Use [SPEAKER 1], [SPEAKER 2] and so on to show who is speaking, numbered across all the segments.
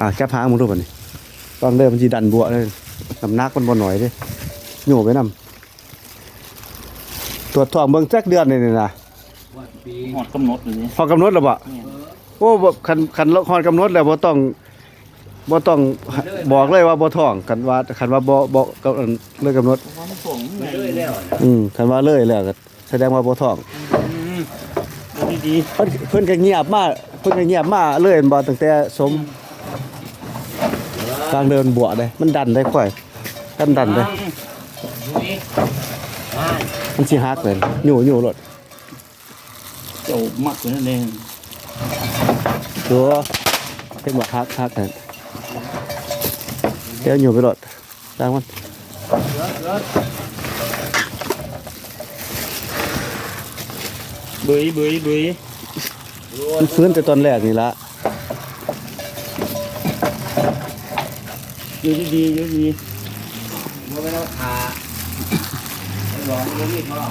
[SPEAKER 1] อ่าจับหางมึงดูบัดนี้ตอนเริ่มมันสิดันบัวเลยน้ำหนักมันบ่หน่อยเด้โยไปนํตรวจท้องเบิ่งจักเดือนนี่นี่นะ
[SPEAKER 2] หอดกำหนดเลยนี่
[SPEAKER 1] พอกำหนดแล้วบ่โอ้บ่คันคันฮอดกำหนดแล้วบ่ต้องบ่ต้องบอกเลยว่าบ่ท้องคันว่าคันว่าบ่บ่ก็เลยกำหนด
[SPEAKER 2] ความส่ง
[SPEAKER 3] มันเลยแล้วนะ
[SPEAKER 1] อืมคันว่าเลยแล้วก็แสดงว่าบ่ท้อง
[SPEAKER 2] ดูดี
[SPEAKER 1] เพิ่นเพิ่นก็เงียบมาเพิ่นก็เงียบมาเลยบ่ตั้งแต่สม กลางเดินบัวได้มันดันได้ค่อยกันดันได้
[SPEAKER 3] นี่อ่า
[SPEAKER 1] มันสิฮักเลยอยู่อยู่รถ
[SPEAKER 2] ๆเจ้ามักเลยนั่นเอง
[SPEAKER 1] ตัวเห็นบ่ฮักฮักนั่นเดี๋ยวอยู่ไปรถตามมัน
[SPEAKER 2] บุยบุยบุย
[SPEAKER 1] มันฟื้นแต่ตอนแรกนี่ละ
[SPEAKER 2] อยู่ดีๆอยู่ดี
[SPEAKER 3] มันไม่ต้องทาหลองมันนี่ท้อง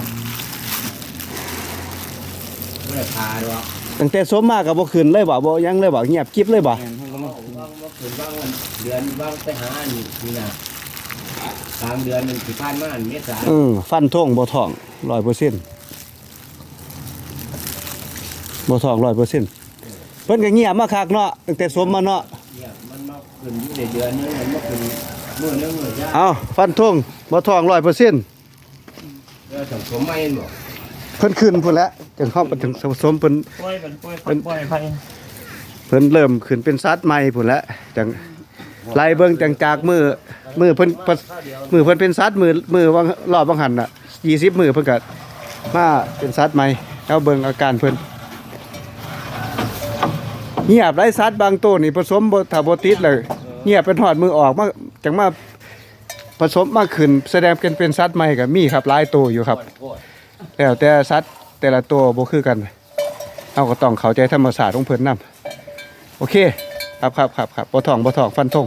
[SPEAKER 3] ไม่ได้ทาหรอก
[SPEAKER 1] ตั้งแต่สมมาก็บ่ขึ้นเลยบ่บ่ยังเลยบ่เงียบกิ๊บเลยบ่
[SPEAKER 2] แม่นเขาก็มา
[SPEAKER 3] ว่างว่าคืนว่างวันเดือนว่างไปหาอันนี่นะกลางเดือนหนึ่งสิพันมาอันเมษา
[SPEAKER 1] อืมฟันทงบ่ท้อง100%บ่ท้อง100%เพิ่นก็เงียบมาคักเนาะตั้งแต่สมมาเนาะ
[SPEAKER 3] เนี่ยมั นมาคืนอยู่ในเดือนนึงมันมาคืนมื่อนึงเลยจ้า
[SPEAKER 1] เอาฟันทงบ่ท้อง100%
[SPEAKER 3] เดือนสองสมไม่หมด
[SPEAKER 1] เพิ่นขึ้นพุ่นแล้วจังเข้าไปถึงสมเพิ่น
[SPEAKER 2] ปล่อยมันปล่อยปล่อยปล่อยไป
[SPEAKER 1] เพิ่นเริ่มขึ้นเป็นสัตว์ใหม่พุ่นแล้วจังไล่เบิ่งจังจากมือมือเพิ่นเพิ่นมือเพิ่นเป็นสัตว์มือมือว่างรอบบางหันน่ะ20มือเพิ่นก็มาเป็นสัตว์ใหม่แล้วเบิ่งอาการเพิ่น เงียบไร้สัตว์บางตัวนี่ผสมบ่ถ้าบ่ติดเลยเงียบเป็นหอดมือออกมาจังมาผสมมากขึ้นแสดงเป็นเป็นสัตว์ใหม่ก็มีครับหลายตัวอยู่ครับ แล้วแต่สัตว์แต่ละตัวบ่คือกันเอาก็ต้องเข้าใจธรรมศาสตร์ของเพิ่นนํโอเค ครับครับครับครับบ่ท่องบ่ท่องฟันธง